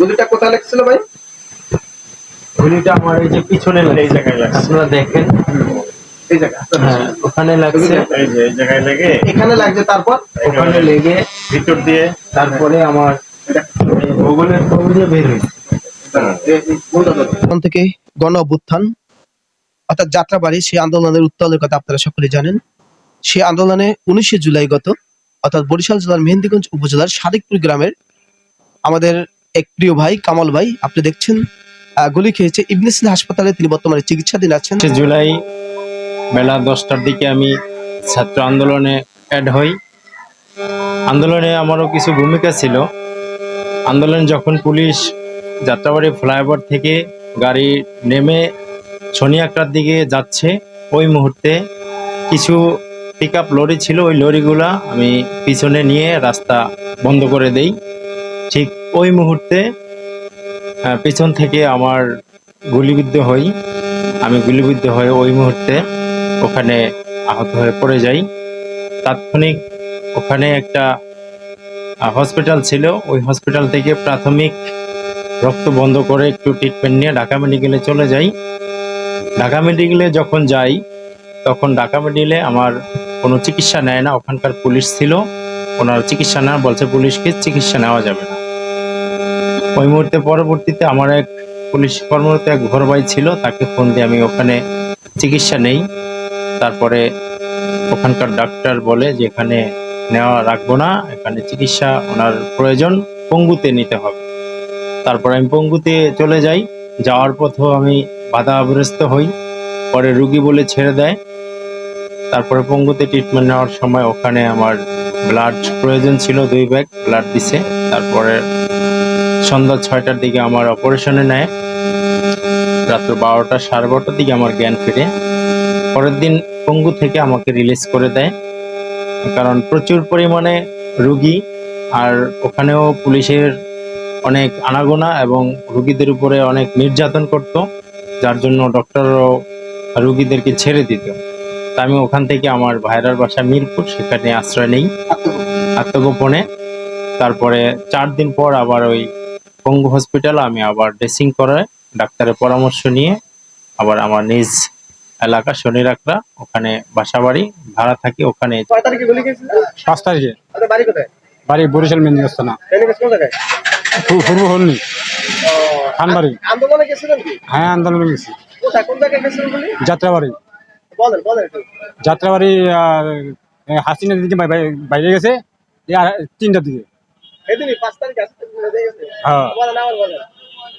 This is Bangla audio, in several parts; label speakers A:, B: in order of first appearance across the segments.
A: গুলিটা কোথায় লেগেছিল ভাই?
B: গুলিটা আমার এই যে পিছনে এই জায়গায় লাগছে আপনারা দেখেন।
A: এই জায়গা
B: হ্যাঁ ওখানে লাগছে
C: এই যে এই জায়গায় লেগে
A: এখানে লাগছে তারপর?
B: ওখানে লেগে
C: ভিতর দিয়ে।
B: তারপরে আমার ভূগোলের কবি দিয়ে বের হয়েছে।
A: থেকে গণ অভ্যুত্থান অর্থাৎ যাত্রাবাড়ি সেই আন্দোলনের উত্তালের কথা আপনারা সকলে জানেন। সেই আন্দোলনে উনিশে জুলাই গত অর্থাৎ বরিশাল জেলার মেহেন্দিগঞ্জ উপজেলার সাদিকপুর গ্রামের আমাদের এক প্রিয় ভাই, কামাল ভাই, আপনি দেখছেন গুলি খেয়েছে ইবনে সিনা হাসপাতালে। তিনি বর্তমানে চিকিৎসাধীন আছেন।
C: জুলাই বেলা দশটার দিকে আমি ছাত্র আন্দোলনে অ্যাড হই। আন্দোলনে আমারও কিছু ভূমিকা ছিল। আন্দোলনে যখন পুলিশ যাত্রাবাড়ি ফ্লাইওভার থেকে গাড়ি নেমে শনিয়াকটার দিকে যাচ্ছে, ওই মুহূর্তে কিছু পিক আপ লরি ছিল। ওই লরিগুলা আমি পিছনে নিয়ে রাস্তা বন্ধ করে দেই। ঠিক ওই মুহূর্তে পিছন থেকে আমার গুলিবিদ্ধ হই। আমি গুলিবিদ্ধ হয়ে ওই মুহূর্তে ওখানে আহত হয়ে পড়ে যাই। তাৎক্ষণিক ওখানে একটা হসপিটাল ছিল। ওই হসপিটাল থেকে প্রাথমিক রক্ত বন্ধ করে একটু ট্রিটমেন্ট নিয়ে ঢাকা মেডিকেলে চলে যাই। ঢাকা মেডিকেলে যখন যাই, তখন ঢাকা মেডিকেলে আমার কোনো চিকিৎসা নেয় না। ওখানকার পুলিশ ছিল। ওনার চিকিৎসা না বলছে, পুলিশকে চিকিৎসা নেওয়া যাবে না। ওই মুহূর্তে পরবর্তীতে আমার এক পুলিশ কর্মরত এক ঘর ভাই ছিল, তাকে ফোন দিয়ে আমি ওখানে চিকিৎসা নেই। তারপরে ওখানকার ডাক্তার বলে যে, এখানে নেওয়া রাখব না, এখানে চিকিৎসা ওনার প্রয়োজন, পঙ্গুতে নিতে হবে। তারপরে আমি পঙ্গুতে চলে যাই। যাওয়ার পথেও আমি বাধা বাধাগ্রস্ত হই। পরে রুগী বলে ছেড়ে দেয়। তারপরে পঙ্গুতে ট্রিটমেন্ট নেওয়ার সময় ওখানে আমার ব্লাড প্রয়োজন ছিল, দুই ব্যাগ ব্লাড দিছে। তারপরে সন্ধ্যা ছয়টার দিকে আমার অপারেশনে নেয় রাত্র বারোটা সাড়ে বারোটার দিকে আমার জ্ঞান ফিরে। পরের দিন পঙ্গু থেকে আমাকে রিলিজ করে দেয়। কারণ প্রচুর পরিমাণে রুগী আর ওখানেও পুলিশের অনেক আনাগোনা এবং রুগীদের উপরে অনেক নির্যাতন করত, যার জন্য ডক্টরও রুগীদেরকে ছেড়ে দিত। তা আমি ওখান থেকে আমার ভাইরার বাসা মিরপুর, সেখানে আশ্রয় নেই আত্মগোপনে। তারপরে চার দিন পর আবার ওই পঙ্গু হসপিটাল আমি আবার ড্রেসিং করে ডাক্তারের পরামর্শ নিয়ে আবার আমার নিজ এলাকা শনি রাখরা ওখানে বাসা বাড়ি ভাড়া থাকি ওখানে।
D: পাঁচ তারিখে।
A: বাড়ি
D: বরিশাল মেন্দিগস্ত না পূর্ব হলনি। খানবাড়ি।
A: আন্দোলনে গেছিলেন কি?
D: হ্যাঁ আন্দোলনে গেছি। যাত্রাবাড়ি।
A: বলেন বলেন একটু।
D: যাত্রাবাড়ি আহ, হাসিনার দিকে বাই- বাই- বাইরে গেছে। তিনটার দিকে
A: হয়ে।
D: হ্যাঁ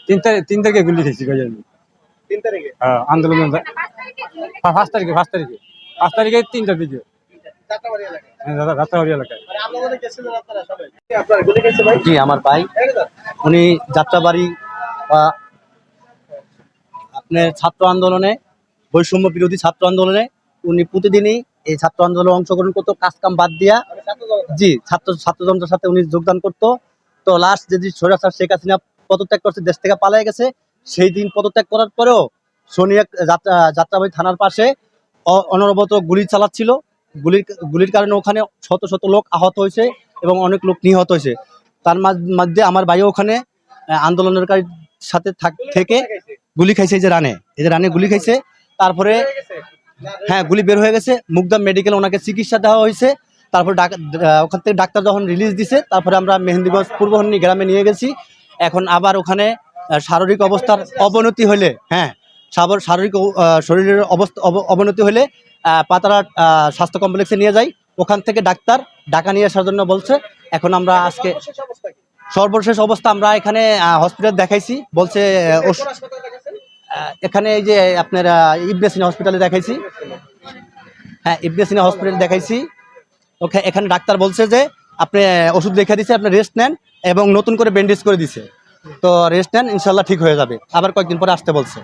D: তিন তারিখ তিন তারিখে গুলি খেয়েছি ভাই আমি
A: তিন তারিখে?
D: হ্যাঁ আন্দোলন পাঁচ তারিখে পাঁচ তারিখে। পাঁচ তারিখে তিনটার দিকে হ্যাঁ,
E: জি আমার ভাই। উনি যাত্রাবাড়ি বা আপনার ছাত্র আন্দোলনে বৈষম্য বিরোধী ছাত্র আন্দোলনে উনি প্রতিদিনই এই ছাত্র আন্দোলনে অংশগ্রহণ করতো। কাজ কাম বাদ দিয়া জি ছাত্র ছাত্রযন্ত্রের সাথে উনি যোগদান করতো। তো লাস্ট যদি সৈরাচার শেখ হাসিনা পদত্যাগ করছে, দেশ থেকে পালিয়ে গেছে, সেই দিন পদত্যাগ করার পরেও সোনিয়া যাত্রা যাত্রাবাড়ি থানার পাশে অনবরত গুলি চালাচ্ছিল। গুলির গুলির কারণে ওখানে শত শত লোক আহত হয়েছে এবং অনেক লোক নিহত হয়েছে। তার মধ্যে আমার ভাইও ওখানে আন্দোলনকারীর সাথে থাক- থেকে গুলি খাইছে এই যে রানে। এই যে রানে গুলি খাইছে। তারপরে
A: হ্যাঁ
E: গুলি বের হয়ে গেছে। মুগদাম মেডিকেল ওনাকে চিকিৎসা দেওয়া হয়েছে। তারপর ডাক- ওখান থেকে ডাক্তার যখন রিলিজ দিছে তারপরে আমরা মেহেন্দিগঞ্জ পূর্বহন্নি গ্রামে নিয়ে গেছি। এখন আবার ওখানে শারীরিক অবস্থার অবনতি হলে হ্যাঁ সাবর- শারীরিক শরীরের অবস্থা অব- অবনতি হলে পাতারা স্বাস্থ্য কমপ্লেক্সে নিয়ে যাই। ওখান থেকে ডাক্তার ঢাকা নিয়ে আসার জন্য বলছে এখন আমরা আজকে
A: সর্বশেষ অবস্থা
E: আমরা এখানে হসপিটাল দেখাইছি। বলছে এখানে এই যে আপনার আহ, ইবনে হসপিটালে দেখাইছি। হ্যাঁ ইবনে সিনা হসপিটালে দেখাইছি। এখানে ডাক্তার বলছে যে আপনি ওষুধ লিখে দিছে, আপনি রেস্ট নেন এবং নতুন করে ব্যান্ডেজ করে দিছে। তো রেস্ট নেন, ইনশাল্লাহ ঠিক হয়ে যাবে। আবার কয়েকদিন পরে আসতে বলছে।